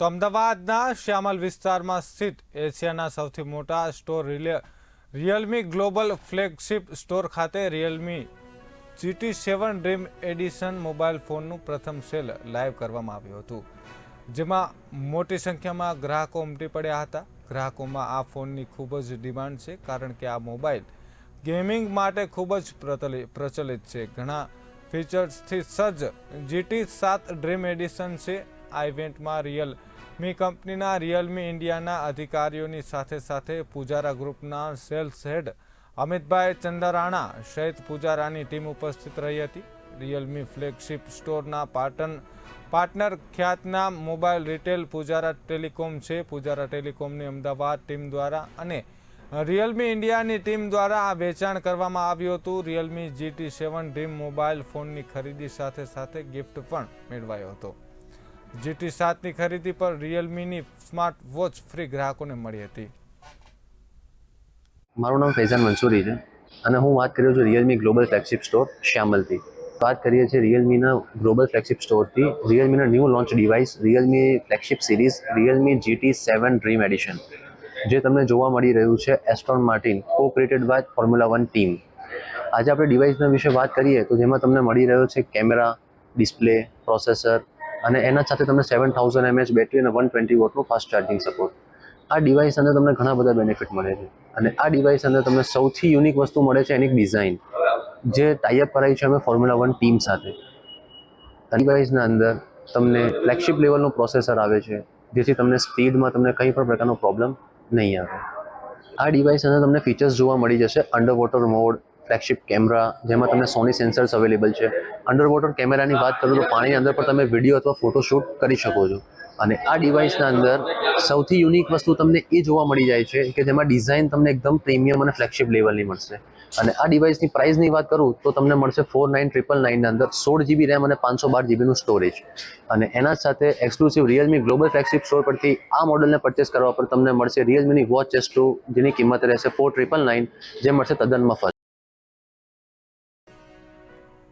તો અમદાવાદના શ્યામલ વિસ્તારમાં સ્થિત એશિયાના સૌથી મોટા સ્ટોર રિલે- રિયલમી ગ્લોબલ ફ્લેગશિપ સ્ટોર ખાતે Realme GT seven dream edition mobile ફોનનું પ્રથમ સેલ લાઈવ કરવામાં આવ્યું હતું. જેમાં મોટી સંખ્યામાં ગ્રાહકો ઉમટી પડ્યા હતા. ગ્રાહકોમાં આ ફોનની ખૂબ જ ડિમાન્ડ છે, કારણ કે આ મોબાઈલ ગેમિંગ માટે ખૂબ જ પ્રચલિ- પ્રચલિત છે. ઘણા ફીચર્સથી સજ્જ જીટી સાત ડ્રીમ એડિશન છે. આ ઇવેન્ટમાં રિયલ મી કંપનીના રિયલમી ઇન્ડિયાના અધિકારીઓની સાથે સાથે પૂજારા ગ્રુપના સેલ્સ હેડ અમિતભાઈ ચંદરાણા સહિત પૂજારાની ટીમ ઉપસ્થિત રહી હતી. રિયલમી ફ્લેગશિપ સ્ટોરના પાટન પાર્ટનર ખ્યાતના મોબાઈલ રિટેલ પૂજારા ટેલિકોમ છે. પૂજારા ટેલિકોમની અમદાવાદ ટીમ દ્વારા અને રિયલમી ઇન્ડિયાની ટીમ દ્વારા આ વેચાણ કરવામાં આવ્યું હતું. Realme GT seven dream mobile ફોનની ખરીદી સાથે સાથે ગિફ્ટ પણ મેળવાયો હતો. જીટી સાતની ખરીદી પર રિયલમીની સ્માર્ટ વોચ ફ્રી ગ્રાહકોને મળી હતી. મારું નામ ફૈઝાન મંસૂરી છે અને હું વાત કરી રહ્યો છું રિયલમી ગ્લોબલ ફ્લેગશિપ સ્ટોર શ્યામલથી. વાત કરીએ છીએ રિયલમીના ગ્લોબલ ફ્લેગશિપ સ્ટોરથી રિયલમીના new launch device Realme flagship series Realme GT seven dream edition જે તમને જોવા મળી રહ્યું છે Aston Martin co created by Formula One team આજે આપણે ડિવાઇસના વિશે વાત કરીએ તો જેમાં તમને મળી રહ્યો છે કેમેરા ડિસ્પ્લે પ્રોસેસર અને એના સાથે તમને સેવન થાઉઝન્ડ એમએચ બેટરી અને વન ટ્વેન્ટી વોટનું ફાસ્ટ ચાર્જિંગ સપોર્ટ આ ડિવાઇસ અંદર તમને ઘણા બધા બેનિફિટ મળે છે. અને આ ડિવાઇસ અંદર તમને સૌથી યુનિક વસ્તુ મળે છે એની ડિઝાઇન જે ટાઈઅપ કરાવી છે અમે ફોર્મ્યુલા વન ટીમ સાથે. ડિવાઇસના અંદર તમને ફ્લેગશિપ લેવલનું પ્રોસેસર આવે છે, જેથી તમને સ્પીડમાં તમને કંઈ પણ પ્રકારનો પ્રોબ્લેમ નહીં આવે. આ ડિવાઇસ અંદર તમને ફીચર્સ જોવા મળી જશે under water mode flagship camera જેમાં તમને સોની સેન્સર્સ અવેલેબલ છે. અંડર વોટર કેમેરાની વાત કરું તો પાણીની અંદર પણ તમે વીડિયો અથવા ફોટોશૂટ કરી શકો છો. અને આ ડિવાઇસના અંદર સૌથી યુનિક વસ્તુ તમને એ જોવા મળી જાય છે કે જેમાં ડિઝાઇન તમને એકદમ પ્રીમિયમ અને ફ્લેગશિપ લેવલની મળશે. અને આ ડિવાઇસની પ્રાઇસની વાત કરું તો તમને મળશે ફોર નાઇન ટ્રિપલ નાઇનના અંદર સોળ જીબી રેમ અને પાંચસો બાર જીબીનું સ્ટોરેજ અને એના સાથે exclusive Realme global flagship store પરથી આ મોડલને પરચેસ કરવા પર તમને મળશે રિયલમીની વોચ એસ ટુ જેની કિંમત રહેશે ફોર ટ્રિપલ નાઇન જે મળશે તદ્દન મફત.